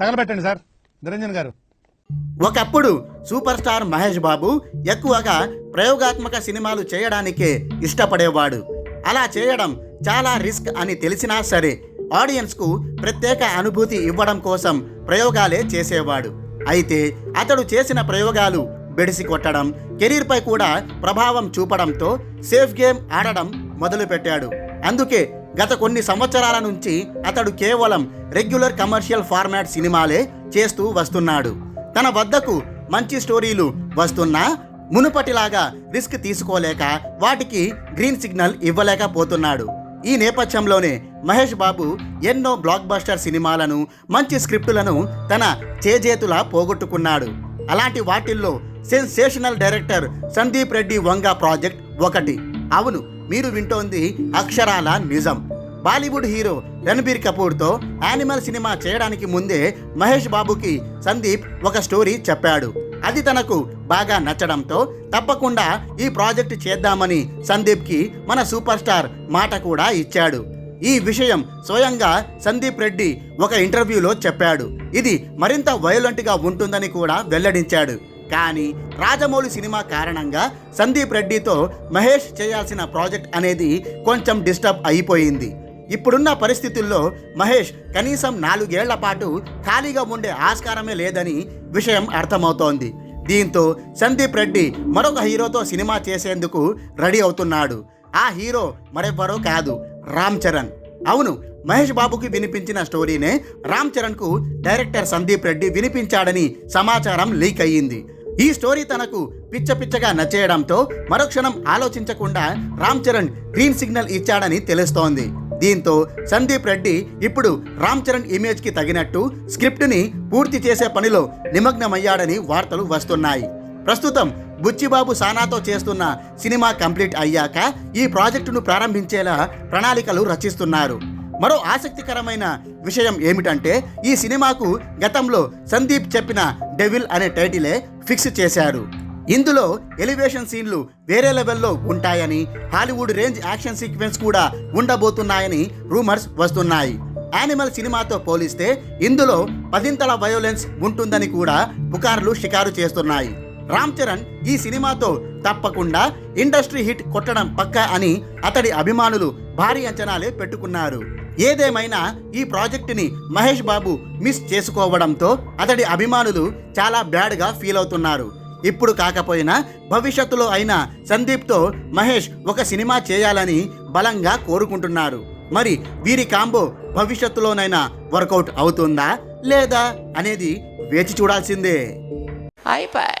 తగలబెట్టండి sir. Niranjan గారు. ఒకప్పుడు super star Mahesh Babu ఎక్కువగా ప్రయోగాత్మక సినిమాలు చేయడానికే ఇష్టపడేవాడు. అలా చేయడం చాలా రిస్క్ అని తెలిసినా సరే ఆడియన్స్కు ప్రత్యేక అనుభూతి ఇవ్వడం కోసం ప్రయోగాలే చేసేవాడు. అయితే అతడు చేసిన ప్రయోగాలు బెడిసి కొట్టడం కెరీర్పై కూడా ప్రభావం చూపడంతో సేఫ్ గేమ్ ఆడడం మొదలుపెట్టాడు. అందుకే గత కొన్ని సంవత్సరాల నుంచి అతడు కేవలం రెగ్యులర్ కమర్షియల్ ఫార్మాట్ సినిమాలే చేస్తూ వస్తున్నాడు. తన వద్దకు మంచి స్టోరీలు వస్తున్నా మునుపటిలాగా రిస్క్ తీసుకోలేక వాటికి గ్రీన్ సిగ్నల్ ఇవ్వలేకపోతున్నాడు. ఈ నేపథ్యంలోనే మహేష్ బాబు ఎన్నో బ్లాక్ బస్టర్ సినిమాలను మంచి స్క్రిప్టులను తన చేజేతులా పోగొట్టుకున్నాడు. అలాంటి వాటిల్లో sensational director Sandeep Reddy Vanga project ఒకటి. అవును మీరు వింటోంది అక్షరాల నిజం. బాలీవుడ్ హీరో రణబీర్ కపూర్తో యానిమల్ సినిమా చేయడానికి ముందే మహేష్ బాబుకి సందీప్ ఒక స్టోరీ చెప్పాడు. అది తనకు బాగా నచ్చడంతో తప్పకుండా ఈ ప్రాజెక్ట్ చేద్దామని సందీప్కి మన సూపర్ స్టార్ మాట కూడా ఇచ్చాడు. ఈ విషయం స్వయంగా సందీప్ రెడ్డి ఒక ఇంటర్వ్యూలో చెప్పాడు. ఇది మరింత వైలెంట్గా ఉంటుందని కూడా వెల్లడించాడు. కానీ రాజమౌళి సినిమా కారణంగా సందీప్ రెడ్డితో మహేష్ చేయాల్సిన ప్రాజెక్ట్ అనేది కొంచెం డిస్టర్బ్ అయిపోయింది. ఇప్పుడున్న పరిస్థితుల్లో మహేష్ కనీసం నాలుగేళ్ళ పాటు ఖాళీగా ఉండే ఆస్కారమే లేదని విషయం అర్థమవుతోంది. దీంతో సందీప్ రెడ్డి మరొక హీరోతో సినిమా చేసేందుకు రెడీ అవుతున్నాడు. ఆ హీరో మరెవ్వరో కాదు రామ్ చరణ్. అవును మహేష్ బాబుకి వినిపించిన స్టోరీనే రామ్ చరణ్కు డైరెక్టర్ సందీప్ రెడ్డి వినిపించాడని సమాచారం లీక్ అయ్యింది. ఈ స్టోరీ తనకు పిచ్చ పిచ్చగా నచ్చేయడంతో మరుక్షణం ఆలోచించకుండా రామ్ చరణ్ గ్రీన్ సిగ్నల్ ఇచ్చాడని తెలుస్తోంది. దీంతో సందీప్ రెడ్డి ఇప్పుడు రామ్ చరణ్ ఇమేజ్కి తగినట్టు స్క్రిప్ట్ని పూర్తి చేసే పనిలో నిమగ్నమయ్యాడని వార్తలు వస్తున్నాయి. ప్రస్తుతం బుచ్చిబాబు సానాతో చేస్తున్న సినిమా కంప్లీట్ అయ్యాక ఈ ప్రాజెక్టును ప్రారంభించేలా ప్రణాళికలు రచిస్తున్నారు. మరో ఆసక్తికరమైన విషయం ఏమిటంటే ఈ సినిమాకు గతంలో సందీప్ చెప్పిన డెవిల్ అనే టైటిలే ఫిక్స్ చేశారు. ఇందులో ఎలివేషన్ సీన్లు వేరే లెవెల్లో ఉంటాయని హాలీవుడ్ రేంజ్ యాక్షన్ సీక్వెన్స్ కూడా ఉండబోతున్నాయని రూమర్స్ వస్తున్నాయి. యానిమల్ సినిమాతో పోలిస్తే ఇందులో పదింతల వయోలెన్స్ ఉంటుందని కూడా పుకార్లు షికారు చేస్తున్నాయి. రామ్ చరణ్ ఈ సినిమాతో తప్పకుండా ఇండస్ట్రీ హిట్ కొట్టడం పక్కా అని అతడి అభిమానులు భారీ అంచనాలే పెట్టుకున్నారు. ఏదేమైనా ఈ ప్రాజెక్టుని మహేష్ బాబు మిస్ చేసుకోవడంతో అతడి అభిమానులు చాలా బ్యాడ్గా ఫీల్ అవుతున్నారు. ఇప్పుడు కాకపోయినా భవిష్యత్తులో అయినా సందీప్తో మహేష్ ఒక సినిమా చేయాలని బలంగా కోరుకుంటున్నారు. మరి వీరి కాంబో భవిష్యత్తులోనైనా వర్కౌట్ అవుతుందా లేదా అనేది వేచి చూడాల్సిందే. అయిపోయి